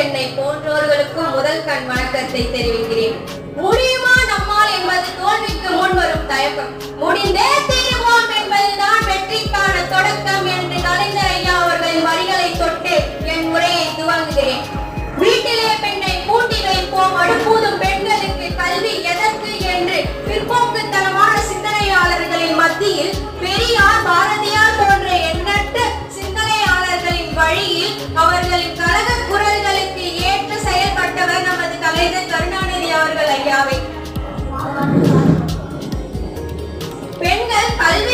என்னை போன்றோர்களுக்கும் முதல் கண் வணக்கத்தை தெரிவிக்கிறேன். முடியுமா நம்மால் என்பது தோல்விக்கு முன் வரும் தயக்கம். முடிந்தே தீருவோம் என்பதுதான் வெற்றிக்கான தொடக்கம் என்று கலைஞர் ஐயா அவர்களின் வரிகளை தொட்டு என் உரையை துவங்குகிறேன். வீட்டிலே பெண்ணை பூட்டி வைப்போம் அடுப்பூதும் பெண்களுக்கு கல்வி எதற்கு என்று பிற்போக்குத்தனமான சிந்தனையாளர்களின் மத்தியில்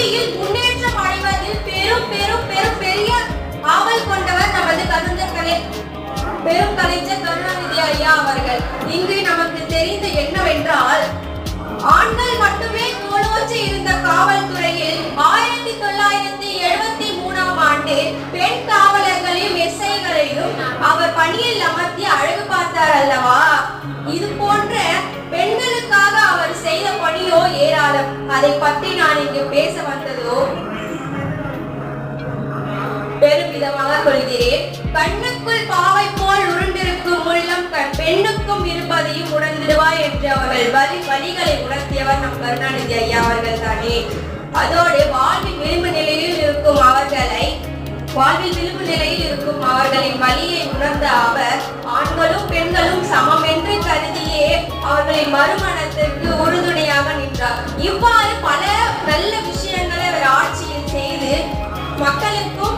கல்வியில் முன்னேற்றம் அடைவதில் பெரும் பெரும் பெரும் பெரிய ஆவல் கொண்டவர் நமது கலைஞர் கலை பெரும் கலைஞர் கருணாநிதி ஐயா அவர்கள். இங்கு நமக்கு தெரிந்து என்னவென்றால் ஏராளம் அதை பற்றி நான் இங்கு பேச வந்ததோ? பெருமிதமாக கொள்கிறேன் கண்ணுக்குள் பாவை போல் உருண்டிருக்கும் உள்ளம் பெண்ணுக்கும் இருப்பதையும் உணர்ந்திடுவாய் என்று அவர்கள் வரி வரிகளை உணர்த்தியவர் நம் கருணாநிதி ஐயா அவர்கள் தானே. அதோடு வாழ்வின் விளிம்பு நிலையில் இருக்கும் அவர்களை வாழ்வில் விளிம்பு நிலையில் இருக்கும் அவர்களின் வழியை உணர்ந்த அவர் ஆண்களும் பெண்களும் சமம் என்று கருதியே அவர்களின் மறுமணத்திற்கு இவ்வாறு பல நல்ல விஷயங்களை அவர் ஆட்சியில் செய்து மக்களுக்கும்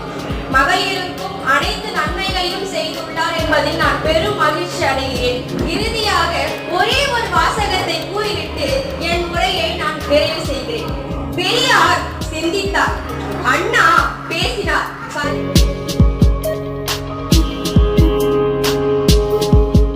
மகளிருக்கும் அனைத்து நன்மைகளையும் செய்துள்ளார் என்பதில் நான் பெரும் மகிழ்ச்சி அடைகிறேன். இறுதியாக ஒரே ஒரு வாசகத்தை கூறிவிட்டு என் உரையை நான் நிறைவு செய்கிறேன். பெரியார் சிந்தித்தார். அண்ணா